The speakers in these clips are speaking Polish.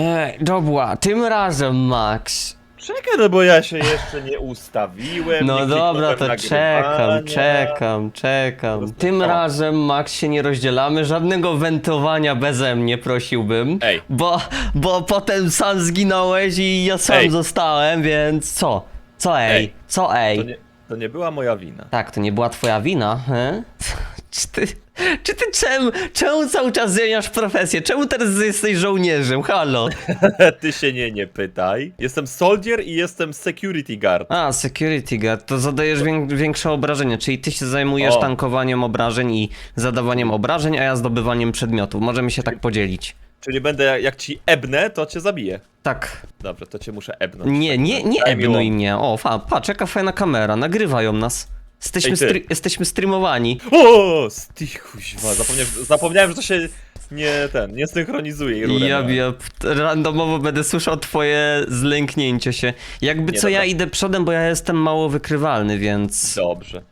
Ej, dobra, tym razem Max. Czekaj, no bo ja się jeszcze nie ustawiłem. No nie dobra, kliknąłem to czekam, nagrywania. czekam, czekam. prostu- Tym o. razem Max się nie rozdzielamy, żadnego wentowania beze mnie prosiłbym. Ej. Bo, bo potem sam zginąłeś i ja sam Ej. zostałem, więc co? Co ej? Ej. Co ej? To nie, to nie była moja wina. Tak, to nie była twoja wina, he? Czy ty, czy ty czemu, czemu cały czas zmieniasz profesję? Czemu teraz jesteś żołnierzem? Halo? Ty się nie, nie pytaj. Jestem soldier i jestem security guard. A, security guard, to zadajesz wię większe obrażenia, czyli ty się zajmujesz O. tankowaniem obrażeń i zadawaniem obrażeń, a ja zdobywaniem przedmiotów. Możemy się tak podzielić. Czyli będę, jak- jak ci ebnę, to cię zabiję. Tak. Dobrze, to cię muszę ebnąć. Nie, nie, nie Daj mi ebnuj mnie. O, fa, patrz, jaka fajna kamera, nagrywają nas. Jesteśmy, Ej, ty. jesteśmy streamowani. O, stichuźwa, zapomniałem, zapomniałem, że to się nie, ten, nie synchronizuje i rurę Ja, ja randomowo będę słyszał twoje zlęknięcie się. Jakby Nie, co, ja dobra. idę przodem, bo ja jestem mało wykrywalny, więc... Dobrze.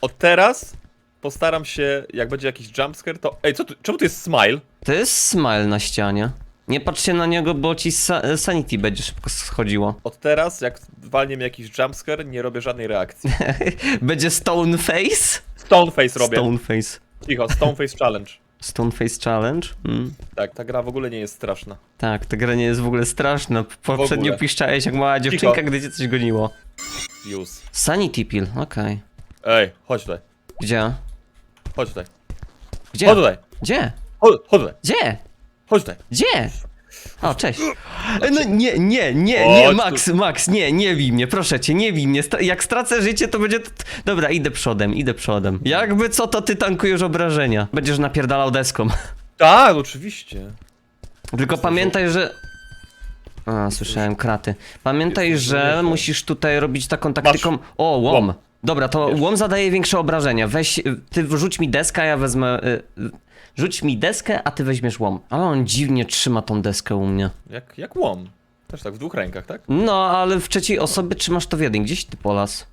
Od teraz postaram się, jak będzie jakiś jumpscare, to... Ej, co tu, czemu tu jest smile? To jest smile na ścianie. Nie patrzcie na niego, bo ci sa- sanity będzie szybko schodziło. Od teraz, jak walnie mi jakiś jumpscare, nie robię żadnej reakcji. Będzie stone face? Stoneface robię. Stone face. Cicho, Stoneface Challenge. Stone face challenge? Mm. Tak, ta gra w ogóle nie jest straszna. Tak, ta gra nie jest w ogóle straszna. Poprzednio piszczałeś jak mała dziewczynka, gdy cię coś goniło. Use. Sanity pill, okej. Ej, chodź tutaj, Gdzie? chodź tutaj. Gdzie? Chodź tutaj, Gdzie? chodź, chodź tutaj, Gdzie? Chodź tutaj. Gdzie? O, cześć. No nie, nie, nie, nie. Max, Max, nie, nie bij mnie, proszę cię, nie bij mnie. Sta- Jak stracę życie, to będzie... Dobra, idę przodem, idę przodem. Jakby co, to ty tankujesz obrażenia. Będziesz napierdalał deską. Tak, oczywiście. Tylko pamiętaj, że... A, słyszałem kraty. Pamiętaj, że musisz tutaj robić taką taktyką... O, łom. Dobra, to łom zadaje większe obrażenia. Weź, y, ty wrzuć mi deskę, a ja wezmę... y, y, Rzuć mi deskę, a ty weźmiesz łom. Ale on dziwnie trzyma tą deskę u mnie. Jak, jak łom. Też tak, w dwóch rękach, tak? No, ale w trzeciej osobie trzymasz to w jednej. Gdzieś ty polas?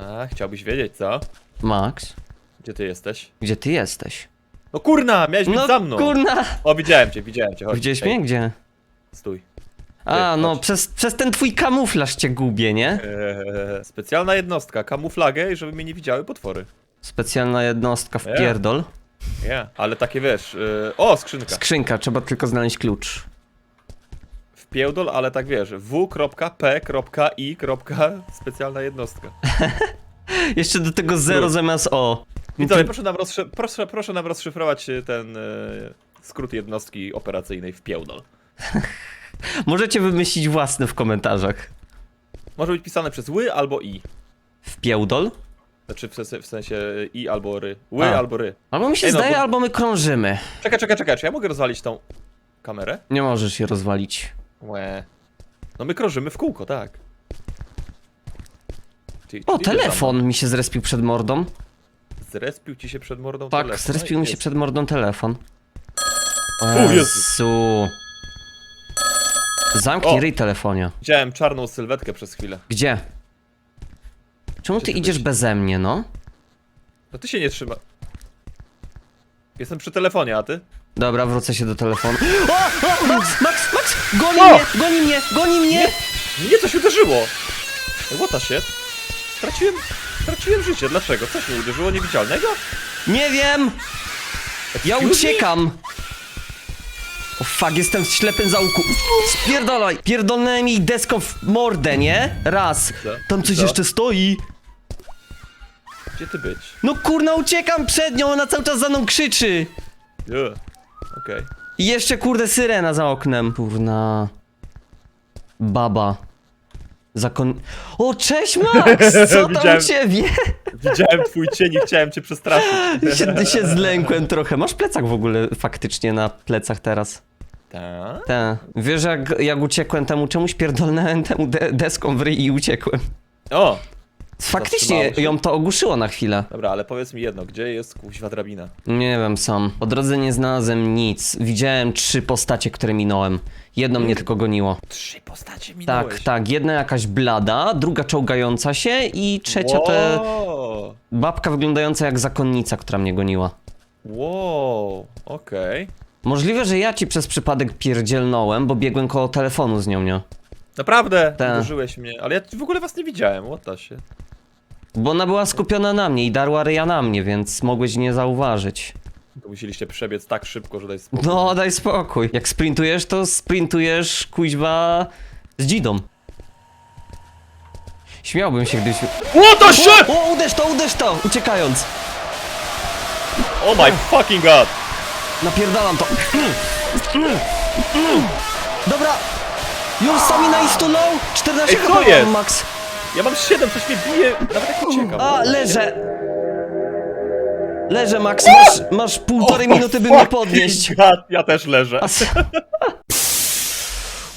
A, chciałbyś wiedzieć, co? Max, Gdzie ty jesteś? gdzie ty jesteś? No kurna, miałeś być No za mną. kurna! O, widziałem cię, widziałem cię, chodź. Widziałeś Ej, mnie? Gdzie? Stój. A, Ej, no, chodź. przez, przez ten twój kamuflaż cię gubię, nie? Eee, specjalna jednostka, kamuflagę, żeby mnie nie widziały potwory. Specjalna jednostka w Nie. pierdol. Nie, ale takie wiesz. Yy, o, skrzynka. Skrzynka, trzeba tylko znaleźć klucz. W piełdol, ale tak wiesz. W.P.I. Specjalna jednostka. Jeszcze do tego zero Klucz. zamiast o. Widzowie, proszę nam, proszę, proszę nam rozszyfrować y, ten e, skrót jednostki operacyjnej w piełdol. Możecie wymyślić własne w komentarzach. Może być pisane przez ły albo i. W piełdol? Znaczy w sensie, w sensie i albo ry. Ły A. albo ry. Albo mi się Ej, no, zdaje, bo- albo my krążymy. Czekaj, czekaj, czekaj, czy ja mogę rozwalić tą kamerę? Nie możesz je rozwalić. Łe. No my krążymy w kółko, tak. Czyli- O, czyli idziesz za telefon mi się zrespił przed mordą. mną. Zrespił ci się przed mordą Tak, telefon. zrespił No mi się jest. przed mordą telefon. O, Jezu. Jezu. Zamknij O. ryj telefonie. Widziałem czarną sylwetkę przez chwilę. Gdzie? Czemu Gdzie ty idziesz byłeś? beze mnie, no? No ty się nie trzyma. Jestem przy telefonie, a ty? Dobra, wrócę się do telefonu. O! o Max, Max, Max! Goni O! mnie, goni mnie, goni mnie! Mnie coś uderzyło! What the shit? Straciłem... Straciłem życie, dlaczego? Coś mnie uderzyło niewidzialnego? Nie wiem! Ja Excuse me? uciekam! O fuck, jestem w ślepym zaułku. Spierdolaj! Pierdolnąłem jej deską w mordę, nie? Raz. Tam coś Co? jeszcze stoi. Gdzie ty być? No kurna, uciekam przed nią, ona cały czas za mną krzyczy. Okej. I jeszcze kurde syrena za oknem. Kurna. Baba. Zakon... O, cześć Max! Co tam Widziałem. u ciebie? Widziałem twój cień i chciałem cię przestraszyć. się, się zlękłem trochę. Masz plecak w ogóle faktycznie na plecach teraz. Tak? Tak. Wiesz jak, jak uciekłem temu czemuś pierdolnąłem temu de deską w ryj i uciekłem. O! Faktycznie Zatrzymało się? ją to ogłuszyło na chwilę. Dobra, ale powiedz mi jedno, gdzie jest kuźwa drabina? Nie wiem sam. Po drodze nie znalazłem nic. Widziałem trzy postacie, które minąłem. Jedno mnie tylko goniło. Trzy postacie minąłeś. Tak, tak. Jedna jakaś blada, druga czołgająca się i trzecia to Wow, babka wyglądająca jak zakonnica, która mnie goniła. wow okej. Możliwe, że ja ci przez przypadek pierdzielnąłem, bo biegłem koło telefonu z nią, nie? Naprawdę? Tak. Uderzyłeś mnie, ale ja w ogóle was nie widziałem, what the shit. Bo ona była skupiona na mnie i darła ryja na mnie, więc mogłeś nie zauważyć. To musieliście przebiec tak szybko, że daj spokój. No, daj spokój. Jak sprintujesz, to sprintujesz kuźwa z dzidą. Śmiałbym się, gdybyś... What the shit! O, uderz to, uderz to! Uciekając! Oh my fucking god! Napierdalam to. Dobra! Już stamina is too low! 14 Ej, co chyba mam, jest? max. Ja mam 7, coś mnie bije, nawet jak uciekam. A, leżę! Leżę, Max, masz, masz półtorej minuty, by mnie fucking podnieść. God, ja też leżę. A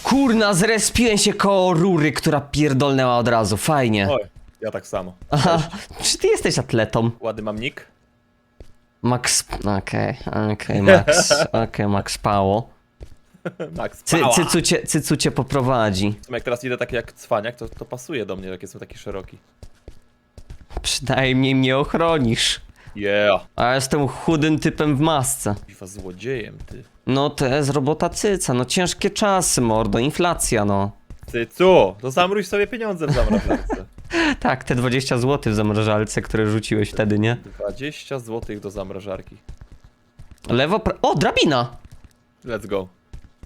Kurna, zrespiłem się koło rury, która pierdolnęła od razu, fajnie. Oj, ja tak samo. Aha, czy ty jesteś atletą? Ładny mam nick. Max, okej, okej, Max, okej, Max Pało. Max Cy, Pała. cycu, cię, cycu cię poprowadzi. W sumie Jak teraz idę taki jak cwaniak, to, to pasuje do mnie, jak jestem taki szeroki. Przynajmniej mnie ochronisz. Yeah. A ja jestem chudym typem w masce. Piwa złodziejem, ty. No to jest robota cyca, no ciężkie czasy, mordo, inflacja, no. Ty co? To zamróż sobie pieniądze w zamrażarce. Tak, te 20 zł w zamrażalce, które rzuciłeś wtedy, nie? 20 zł do zamrażarki. Lewo, pra... O, drabina! Let's go.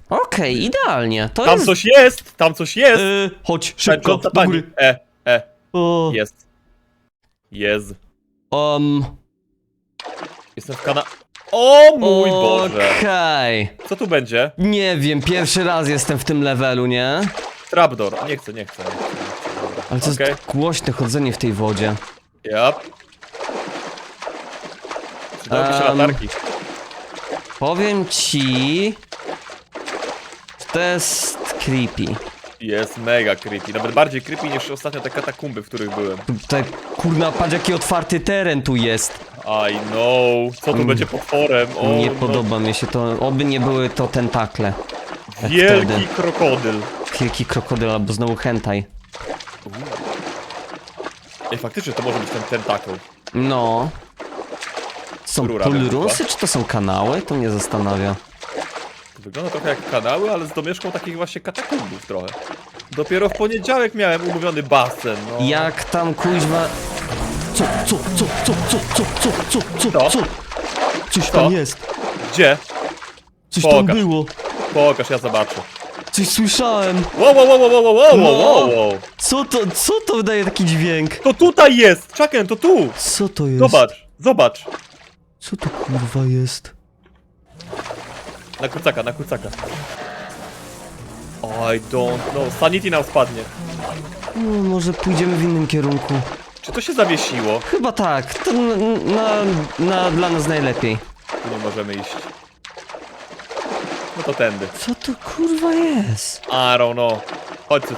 Okej, idealnie. To Tam jest... coś jest! Tam coś jest! Yy, chodź, szybko, Tańcząca do pani. góry. E, e, O, jest. Jest. um, Jestem w kana... O mój Boże! Okej. Co tu będzie? Nie wiem, pierwszy raz jestem w tym levelu, nie? Trapdoor. Nie chcę, nie chcę. Nie chcę, nie chcę. Ale to Okej. jest głośne chodzenie w tej wodzie. Yep. Przydałyby się Em. latarki. Powiem ci... To jest creepy. Jest mega creepy. Nawet bardziej creepy niż ostatnio te katakumby, w których byłem. Tutaj, kurna, patrz jaki otwarty teren tu jest. I know. Co tu Mm. będzie potworem? O, nie no. podoba mi się to, oby nie były to tentakle. jak Wielki wtedy. krokodyl. Wielki krokodyl albo znowu hentai. Ej, faktycznie to może być ten tentakl. No. Są Rura polrusy, czy to są kanały? To mnie zastanawia. To Wygląda trochę jak kanały, ale z domieszką takich właśnie katakumbów trochę. Dopiero w poniedziałek miałem umówiony basen, no. Jak tam kuźwa... Co, co, co, co, co, co, co, co, co, Co? co? Coś Co? tam jest. Gdzie? Coś tam Pokaż. było. Pokaż, ja zobaczę. Coś słyszałem. Wow, wow, wow, wow, wow, wow, wow, No. wow, wow. Co to, co to wydaje taki dźwięk? To tutaj jest! Czaken, to tu! Co to jest? Zobacz, zobacz. Co to kurwa jest? Na kucaka, na kucaka. I don't know. Sanity nam spadnie. No, może pójdziemy w innym kierunku. Czy to się zawiesiło? Chyba tak. To na, na, na dla nas najlepiej. Tu nie możemy iść. No to tędy. Co to kurwa jest? I don't know. Chodź tu.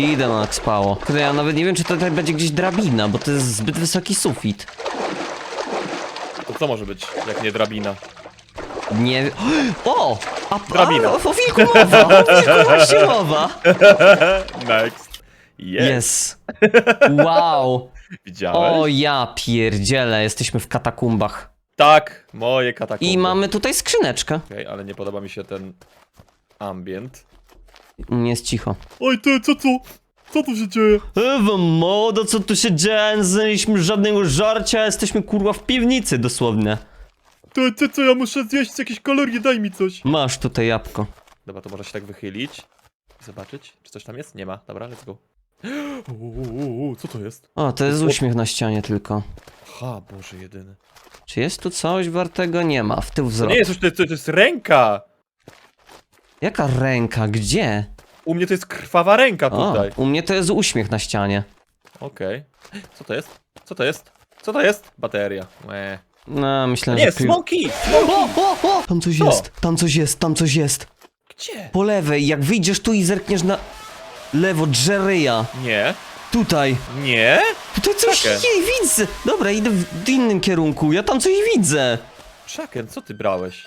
Idę Max Pało. Kurde, ja nawet nie wiem, czy tutaj będzie gdzieś drabina, bo to jest zbyt wysoki sufit. To co może być, jak nie drabina? Nie... O! A, Drabina. A, o wilku mowa! O wilku właśnie mowa! Next. Jest. Yes. Wow. Widziałeś? O ja pierdzielę, jesteśmy w katakumbach. Tak, moje katakumby. I mamy tutaj skrzyneczkę. Okej, ale nie podoba mi się ten ambient. U mnie jest cicho. Oj ty, co tu? Co tu się dzieje? Ewa modo, co tu się dzieje? Nie znaleźliśmy żadnego żarcia, jesteśmy kurwa w piwnicy dosłownie. Ty, ty co, ja muszę zjeść jakieś kalorie, daj mi coś. Masz tutaj jabłko. Dobra, to może się tak wychylić. Zobaczyć, czy coś tam jest? Nie ma. Dobra, let's go. Uuu, co to jest? O, to jest uśmiech na ścianie tylko. Ha, Boże jedyny. Czy jest tu coś wartego? Nie ma. W tył To wzrok. nie jest już, to, jest- to jest ręka! Jaka ręka? Gdzie? U mnie to jest krwawa ręka O, tutaj. u mnie to jest uśmiech na ścianie. Okej. Co to jest? Co to jest? Co to jest? Bateria. Łe. No, myślę, Nie, że... pi- smoki! O, o, o! Tam coś Co? jest, tam coś jest, tam coś jest. Gdzie? Po lewej, jak wyjdziesz tu i zerkniesz na lewo, Jerry'a. Nie. Tutaj. Nie? Tutaj coś jej widzę. Dobra, idę w innym kierunku. Ja tam coś widzę. Chaken, co ty brałeś?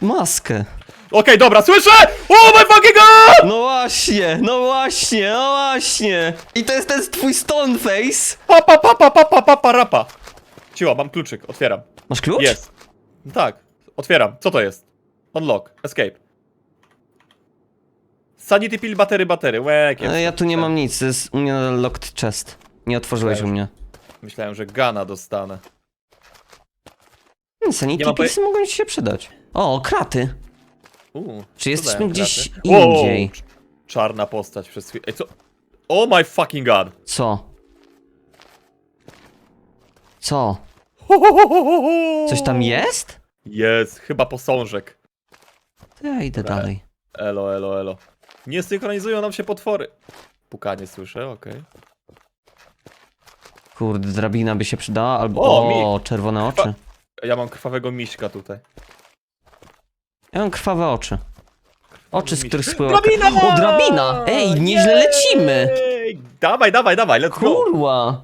Maskę. Okej, dobra, słyszę! Oh my fucking god! No właśnie, no właśnie, no właśnie. I to jest ten twój stone face. Pa pa pa pa pa pa pa pa rapa. Ciło, mam kluczyk, otwieram. Masz klucz? Jest. Tak. Otwieram. Co to jest? Unlock. Escape. Sanity pill, batery, batery. Łek, E, Ja tu nie mam nic, to jest u mnie locked chest. Nie otworzyłeś u mnie. Myślałem, że Gana dostanę. Hmm, Nie Sanity mam poje- mogą ci się przydać. O, kraty. Uuu, Czy jesteśmy gdzieś kraty? indziej? Wow, cz- czarna postać przez chwilę. Ej, co? Oh my fucking god. Co? Co? Coś tam jest? Jest, chyba posążek. To ja idę Dobra. dalej. Elo, elo, elo. Nie synchronizują nam się potwory. Pukanie słyszę, okej. Kurde, drabina by się przydała, albo... O, O, czerwone oczy. Ja mam krwawego miśka tutaj. Ja mam krwawe oczy. Oczy, z miś. których spływa... Drabina! O, drabina! Ej, nieźle lecimy! Ej, Dawaj, dawaj, dawaj, let's go! Kurwa!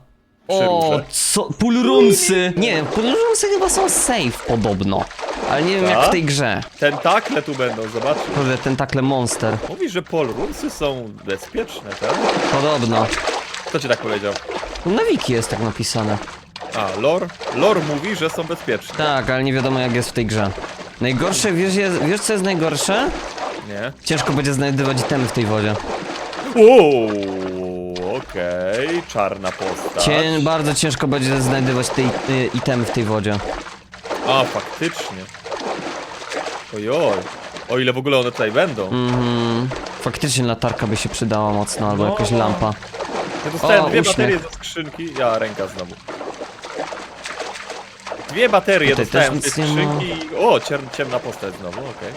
O, Przyruszę. co? Pulrumsy! Nie, pulrumsy chyba są safe podobno. Ale nie wiem jak Tak? w tej grze. Tentakle tu będą, zobacz. Kurde, tentakle monster. Mówisz, że polrumsy są bezpieczne, tak? Podobno. Kto ci tak powiedział? Na wiki jest tak napisane. A, lore? Lore mówi, że są bezpieczne. Tak, ale nie wiadomo jak jest w tej grze. Najgorsze, wiesz, jest, wiesz co jest najgorsze? Nie? Ciężko będzie znajdywać itemy w tej wodzie. Uuu, okej, czarna postać. Cię, bardzo ciężko będzie znajdywać tej, y, itemy w tej wodzie. A, faktycznie. Ojoj. O ile w ogóle one tutaj będą. Mhm. Faktycznie latarka by się przydała mocno, albo No. jakaś lampa. Ja dostałem O, dwie uśmiech. baterie ze skrzynki. Ja, ręka znowu. Dwie baterie Tutaj dostałem z tej nic nie ma. skrzynki. O, cier ciemna postać znowu, okej.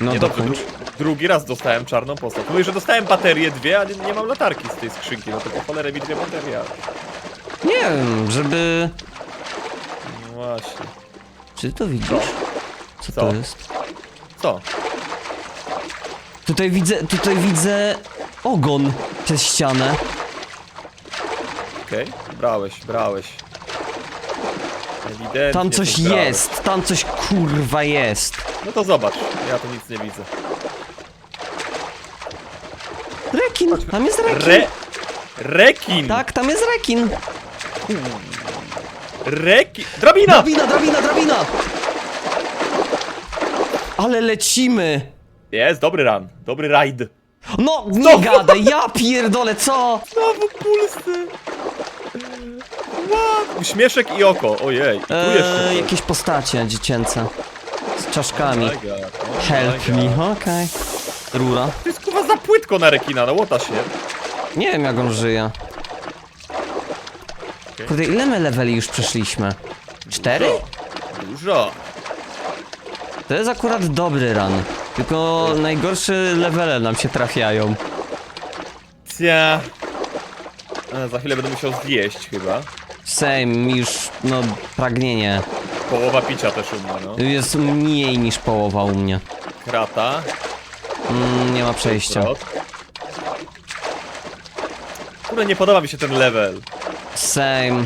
No Nie dobrze, dokończ. dru drugi raz dostałem czarną postać. Mówię, że dostałem baterię dwie, a nie, nie mam latarki z tej skrzynki. No to po cholerę mi dwie baterie. Nie wiem, żeby... No właśnie. Czy ty to widzisz? Co Co? to jest? Co? Tutaj widzę, tutaj widzę ogon przez ścianę. Okej, brałeś, brałeś. Ewidentnie Tam coś brałeś. jest, tam coś kurwa jest. No to zobacz, ja tu nic nie widzę. Rekin, tam jest rekin. Re... Rekin! Tak, tam jest rekin. Rekin! Drabina! Drabina, drabina, drabina! Ale lecimy! Jest, dobry run, dobry raid. No, nie gadaj, ja pierdolę, co? Znowu pulsy! What? Uśmieszek i oko, ojej. I tu jeszcze Eee, coś. jakieś postacie dziecięce. Z czaszkami. Help me, okej. Rura. To jest kurwa za płytko na rekina, no łota się. Nie wiem jak on żyje. Kurde, ile my leveli już przeszliśmy? Cztery? Dużo. Dużo. To jest akurat dobry run. Tylko najgorsze levele nam się trafiają. Cia. E, za chwilę będę musiał zjeść chyba. Same, już, no, pragnienie. Połowa picia też u mnie, no. Jest mniej niż połowa u mnie. Krata. Mm, nie ma przejścia. Zwrot. Kurde, nie podoba mi się ten level. Same.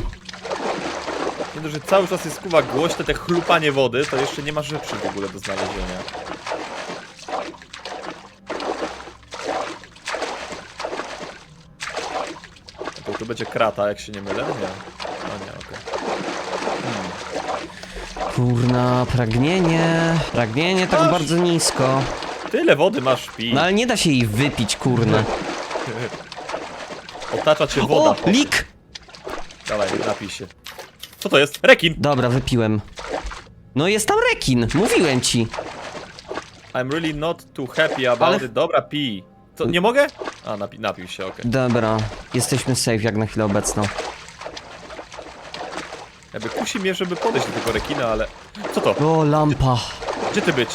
Nie dość, że cały czas jest kuwa głośne te chlupanie wody, to jeszcze nie ma rzeczy w ogóle do znalezienia. To tu będzie krata, jak się nie mylę? Nie. Nie, okej. Kurna, pragnienie. Pragnienie tak bardzo nisko. Tyle wody masz pi. No ale nie da się jej wypić, kurna. Otacza cię woda. O, po- lik! Dawaj, napij się. Co to jest? Rekin! Dobra, wypiłem. No jest tam rekin, mówiłem ci. I'm really not too happy about Ale- it. Dobra, pij. Co, nie mogę? A, napi napił się, okej. Dobra, jesteśmy safe jak na chwilę obecną. Jakby kusi mnie, żeby podejść do tego rekina, ale... Co to? O, lampa. Gdzie ty być?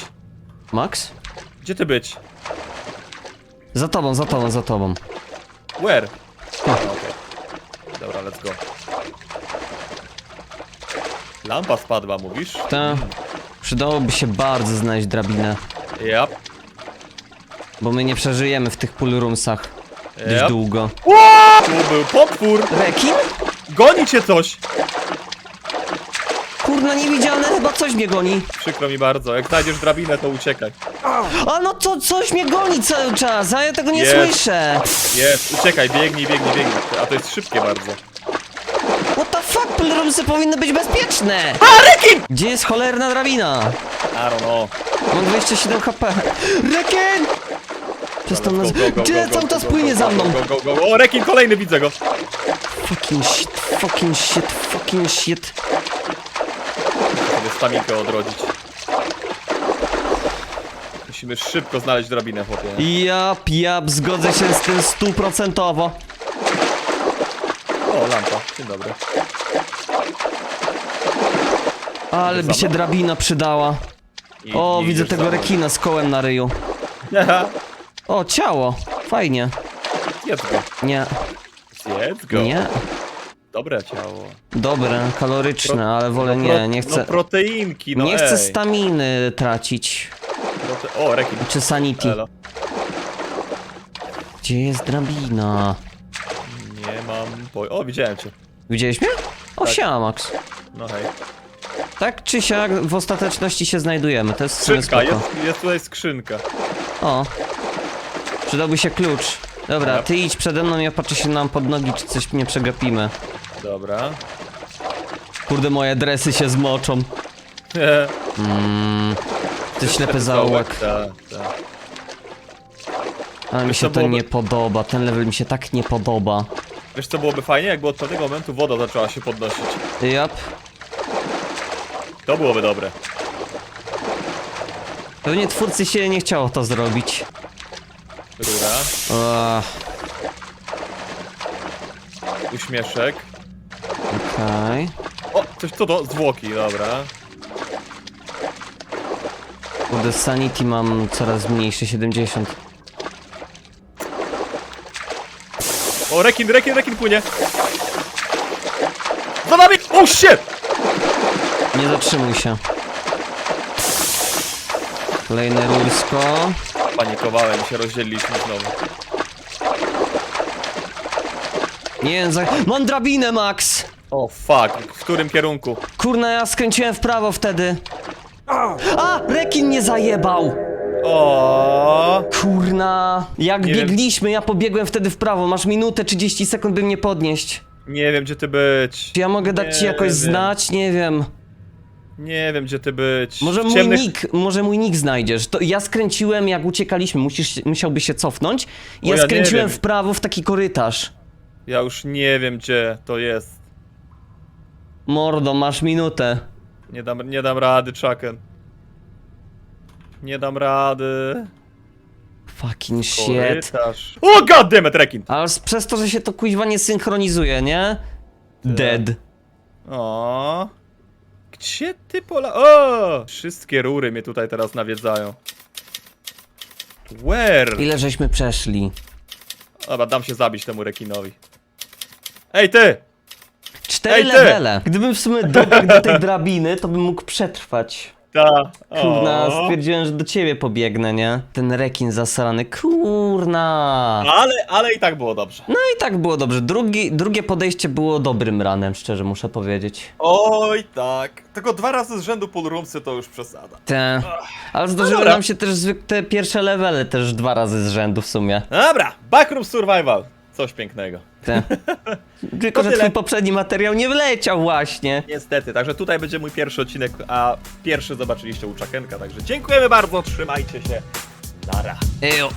Max? Gdzie ty być? Za tobą, za tobą, za tobą. Where? Okej. Dobra, let's go. Lampa spadła, mówisz? Ta. Przydałoby się bardzo znaleźć drabinę. Yep. Bo my nie przeżyjemy w tych pool roomsach. Dość Yep. długo. Tu był potwór! Rekin? Goni cię coś! Kurna, niewidzialne, chyba coś mnie goni. Przykro mi bardzo, jak znajdziesz drabinę, to uciekaj. A no to coś mnie goni cały czas, a ja tego nie Jest. słyszę. Jest, uciekaj, biegnij, biegnij, biegnij. A to jest szybkie bardzo. What the fuck, pool roomsy powinny być bezpieczne. A, rekin! Gdzie jest cholerna drabina? I don't know. Mam 27 HP. Rekin! Go, go, go, Gdzie cały czas płynie za mną? Go, go, go, go. O, rekin kolejny, widzę go. Fucking shit, fucking shit, fucking shit. Staminkę odrodzić. Musimy szybko znaleźć drabinę, chłopie. Jap, jap, zgodzę się z tym stuprocentowo. O, lampa. Dzień dobry. Ale by się drabina przydała. I- O, i widzę idziesz tego za mną. rekina z kołem na ryju. O, ciało. Fajnie. Zjedz go. Nie, Zjedz go. nie. Dobre ciało. Dobre, kaloryczne, Pro- ale wolę no nie, pro- nie No chcę. proteinki, no Nie chcę ej. staminy tracić. Prote... O, rekin. Czy sanity. Elo. Gdzie jest drabina? Nie mam poj... O, widziałem cię. Widziałeś mnie? O, Tak. siema, Max. No hej. Tak czy siak w ostateczności się znajdujemy, to jest w sumie Skrzynka, spoko. jest, jest tutaj skrzynka. O. Przydałby się klucz. Dobra, ty idź przede mną, ja patrzę się nam pod nogi, czy coś nie przegapimy. Dobra. Kurde, moje dresy się zmoczą. Mmm. Ty ślepy zaułek. Tak, tak. Ale mi Wiesz, się to byłoby- nie podoba, ten level mi się tak nie podoba. Wiesz co byłoby fajnie, jakby od pewnego momentu woda zaczęła się podnosić. Jap. To byłoby dobre. Pewnie twórcy się nie chciało to zrobić. Rura, Ach, uśmieszek. okej. O, coś co to? Zwłoki, dobra. Kurde, sanity mam coraz mniejsze, 70. O, rekin, rekin, rekin płynie. Za nami! O, shit! Nie zatrzymuj się. Kolejne rursko. Panikowałem, się rozdzieliliśmy znowu. Nie za... Mam drabinę, Max! O, fuck, w którym kierunku? Kurna, ja skręciłem w prawo wtedy. A! Rekin mnie zajebał! O, Kurna! Jak Nie wiem. biegliśmy, ja pobiegłem wtedy w prawo. Masz minutę 30 sekund, by mnie podnieść. Nie wiem, gdzie ty być. Czy ja mogę dać ci Nie jakoś wiem. znać? Nie wiem. Nie wiem, gdzie ty być. Może mój ciemnych- nick, może mój nick znajdziesz. To ja skręciłem, jak uciekaliśmy. Musisz, musiałby się cofnąć. Ja ja skręciłem w prawo w taki korytarz. Ja już nie wiem, gdzie to jest. Mordo, masz minutę. Nie dam, nie dam rady, Chucken. Nie dam rady. Fucking shit. Korytarz. O, goddammit, rekin! Ale przez to, że się to kuźwa nie synchronizuje, nie? Dead. O. Gdzie ty pola... O! Wszystkie rury mnie tutaj teraz nawiedzają. Where? Ile żeśmy przeszli? Dobra, dam się zabić temu rekinowi. Ej, ty! Cztery Ej, ty! levele. Gdybym w sumie dobiegł do tej drabiny, to bym mógł przetrwać. Ta. Kurna, O. stwierdziłem, że do ciebie pobiegnę, nie? Ten rekin zasrany, kurna. Ale, ale i tak było dobrze. No i tak było dobrze. Drugi, drugie podejście było dobrym ranem, szczerze muszę powiedzieć. Oj, tak. Tylko dwa razy z rzędu pulrumsy to już przesada. Te. Ale zdarzyły dobra. nam się też zwykle te pierwsze levele też dwa razy z rzędu w sumie. Dobra, Backroom Survival. Coś pięknego. Te. Tylko, że tyle. twój poprzedni materiał nie wleciał właśnie. Niestety, także tutaj będzie mój pierwszy odcinek, a pierwszy zobaczyliście u Czakenka, także dziękujemy bardzo, trzymajcie się. Nara. Ejo.